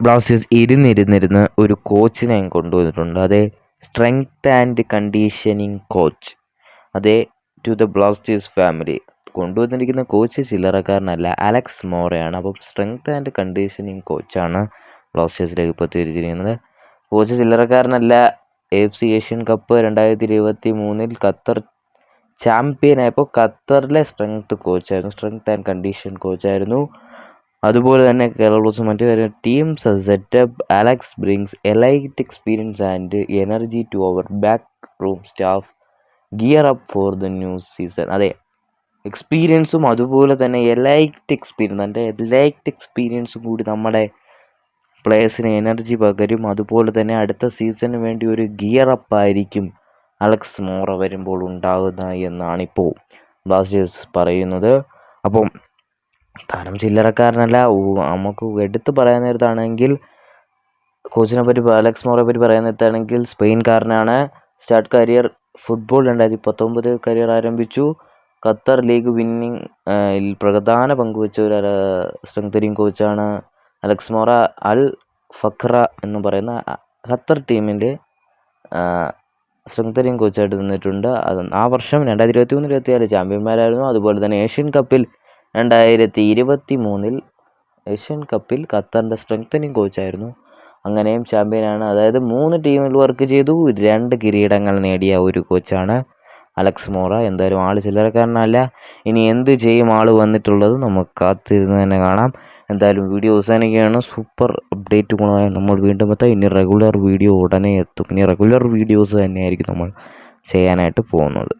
Blasters ഇരുന്നിരുന്നിരുന്ന് ഒരു കോച്ചിനെ കൊണ്ടുവന്നിട്ടുണ്ട്. അതെ സ്ട്രെങ്ത് ആൻഡ് കണ്ടീഷനിങ് കോച്ച് അതെ ടു ദ ബ്ലാസ്റ്റേഴ്സ് ഫാമിലി കൊണ്ടുവന്നിരിക്കുന്ന കോച്ച് ചില്ലറക്കാരനല്ല അലക്സ് മോറയാണ് അപ്പം സ്ട്രെങ്ത് ആൻഡ് കണ്ടീഷനിങ് കോച്ചാണ് ബ്ലാസ്റ്റേഴ്സിലേക്ക് ഇപ്പോൾ തിരിച്ചിരിക്കുന്നത് കോച്ച് ചില്ലറക്കാരനല്ല എഫ് സി ഏഷ്യൻ കപ്പ് രണ്ടായിരത്തി ഇരുപത്തി മൂന്നിൽ ഖത്തർ ചാമ്പ്യനായപ്പോൾ ഖത്തറിലെ സ്ട്രെങ്ത് കോച്ചായിരുന്നു സ്ട്രെങ്ത് ആൻഡ് കണ്ടീഷൻ കോച്ചായിരുന്നു അതുപോലെ തന്നെ കേരള ബ്ലാസ്റ്റേഴ്സ് മറ്റു കാര്യം teams setup Alex brings elite experience and energy to our back room staff gear up for the new season അതെ എക്സ്പീരിയൻസും അതുപോലെ തന്നെ എലൈറ്റ് എക്സ്പീരിയൻസ് എന്റെ എലൈറ്റ് എക്സ്പീരിയൻസും കൂടി നമ്മുടെ പ്ലേയേഴ്സിന് എനർജി പകരും. അതുപോലെ തന്നെ അടുത്ത സീസണിന് വേണ്ടി ഒരു ഗിയർ അപ്പ് ആയിരിക്കും അലക്സ് മോറ വരുമ്പോൾ ഉണ്ടാകുന്ന എന്നാണിപ്പോൾ ബ്ലാസ്റ്റേഴ്സ് പറയുന്നത്. അപ്പം താരം ചില്ലറക്കാരനല്ല. നമുക്ക് എടുത്തു പറയാൻ നേരത്താണെങ്കിൽ കോച്ചിനെ പറ്റി അലക്സ് മോറെ പറ്റി പറയാൻ നേരത്താണെങ്കിൽ സ്പെയിൻകാരനാണ് സ്റ്റാർട്ട് കരിയർ ഫുട്ബോൾ രണ്ടായിരത്തി പത്തൊമ്പത് കരിയർ ആരംഭിച്ചു. ഖത്തർ ലീഗ് വിന്നിങ് പ്രധാന പങ്കുവച്ച ഒരു സ്ട്രെങ്തനിങ് കോച്ചാണ് അലക്സ് മോറ. അൽ ഫഖ്ര എന്ന് പറയുന്ന ഖത്തർ ടീമിന്റെ സ്ട്രെങ്തനിങ് കോച്ചായിട്ട് നിന്നിട്ടുണ്ട്. അത് ആ വർഷം രണ്ടായിരത്തി ഇരുപത്തി മൂന്ന് ഇരുപത്തി നാല് ചാമ്പ്യന്മാരായിരുന്നു. അതുപോലെ തന്നെ ഏഷ്യൻ കപ്പിൽ രണ്ടായിരത്തി ഇരുപത്തി മൂന്നിൽ ഏഷ്യൻ കപ്പിൽ ഖത്തറിന്റെ സ്ട്രെങ്തനിങ് കോച്ചായിരുന്നു അങ്ങനെയും ചാമ്പ്യനാണ് അതായത് മൂന്ന് ടീമിൽ വർക്ക് ചെയ്തു. രണ്ട് കിരീടങ്ങൾ നേടിയ ഒരു കോച്ചാണ് അലക്സ് മോറ. എന്തായാലും ആൾ ചില്ലറക്കാരനല്ല. ഇനി എന്ത് ചെയ്യും ആൾ വന്നിട്ടുള്ളത് നമുക്ക് കാത്തിരുന്ന് തന്നെ കാണാം. എന്തായാലും വീഡിയോ അവസാനിക്കുകയാണ്. സൂപ്പർ അപ്ഡേറ്റ് അപ്ഡേറ്റുകളുമായി നമ്മൾ വീണ്ടും എത്താം. ഇനി റെഗുലർ വീഡിയോ ഉടനെ എത്തും. ഇനി റെഗുലർ വീഡിയോസ് തന്നെയായിരിക്കും നമ്മൾ ചെയ്യാനായിട്ട് പോകുന്നത്.